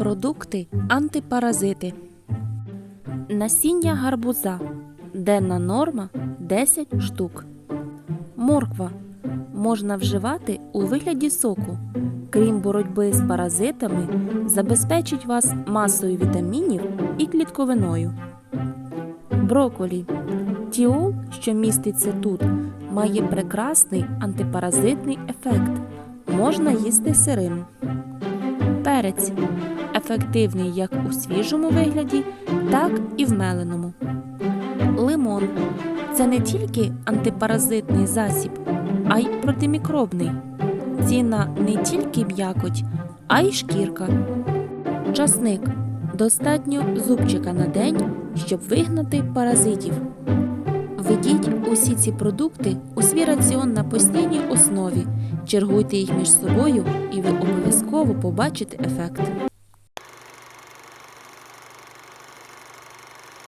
Продукти антипаразити. Насіння гарбуза. Денна норма 10 штук. Морква можна вживати у вигляді соку. Крім боротьби з паразитами, забезпечить вас масою вітамінів і клітковиною. Броколі. Тіол, що міститься тут, має прекрасний антипаразитний ефект. Можна їсти сирим. Перець ефективний як у свіжому вигляді, так і в меленому. Лимон це не тільки антипаразитний засіб, а й протимікробний. Ціна не тільки м'якоть, а й шкірка. Часник достатньо зубчика на день, щоб вигнати паразитів. Введіть усі ці продукти у свій раціон на постійній основі, чергуйте їх між собою, і ви обов'язково побачите ефект.